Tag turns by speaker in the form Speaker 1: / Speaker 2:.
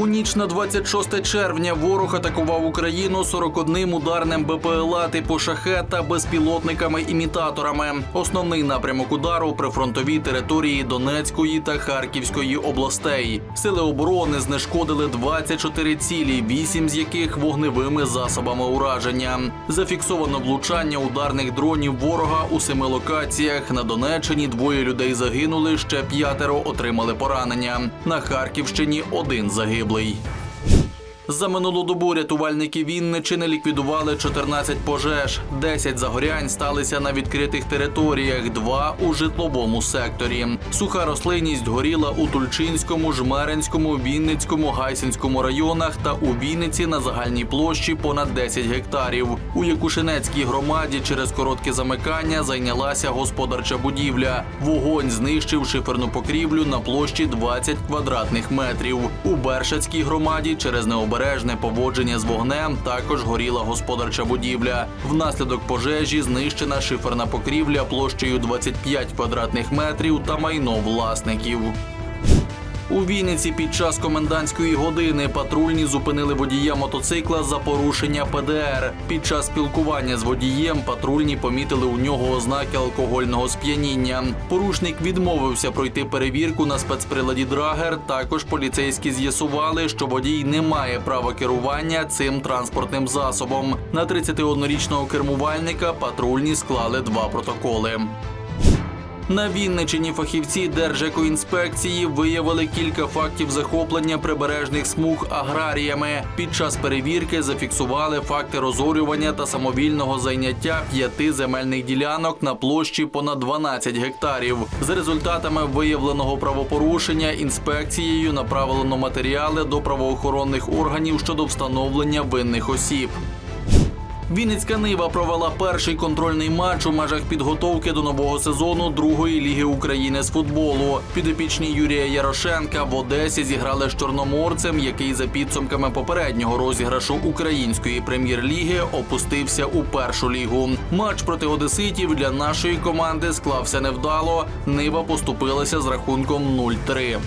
Speaker 1: У ніч на 26 червня ворог атакував Україну 41 ударним БПЛА типу шахет та безпілотниками-імітаторами. Основний напрямок удару прифронтовій території Донецької та Харківської областей. Сили оборони знешкодили 24 цілі, 8 з яких вогневими засобами ураження. Зафіксовано влучання ударних дронів ворога у семи локаціях. На Донеччині двоє людей загинули, ще п'ятеро отримали поранення. На Харківщині один probably За минулу добу рятувальники Вінничини ліквідували 14 пожеж. 10 загорянь сталися на відкритих територіях, 2 у житловому секторі. Суха рослинність горіла у Тульчинському, Жмеринському, Вінницькому, Гайсинському районах та у Вінниці на загальній площі понад 10 гектарів. У Якушинецькій громаді через коротке замикання зайнялася господарча будівля. Вогонь знищив шиферну покрівлю на площі 20 квадратних метрів. У Бершацькій громаді через необережне поводження з вогнем також горіла господарча будівля. Внаслідок пожежі знищена шиферна покрівля площею 25 квадратних метрів та майно власників. У Вінниці під час комендантської години патрульні зупинили водія мотоцикла за порушення ПДР. Під час спілкування з водієм патрульні помітили у нього ознаки алкогольного сп'яніння. Порушник відмовився пройти перевірку на спецприладі Драгер. Також поліцейські з'ясували, що водій не має права керування цим транспортним засобом. На 31-річного кермувальника патрульні склали два протоколи. На Вінничині фахівці Держекоінспекції виявили кілька фактів захоплення прибережних смуг аграріями. Під час перевірки зафіксували факти розорювання та самовільного зайняття п'яти земельних ділянок на площі понад 12 гектарів. За результатами виявленого правопорушення інспекцією направлено матеріали до правоохоронних органів щодо встановлення винних осіб. Вінницька Нива провела перший контрольний матч у межах підготовки до нового сезону другої ліги України з футболу. Підопічні Юрія Ярошенка в Одесі зіграли з чорноморцем, який за підсумками попереднього розіграшу української прем'єр-ліги опустився у першу лігу. Матч проти одеситів для нашої команди склався невдало. Нива поступилася з рахунком 0-3.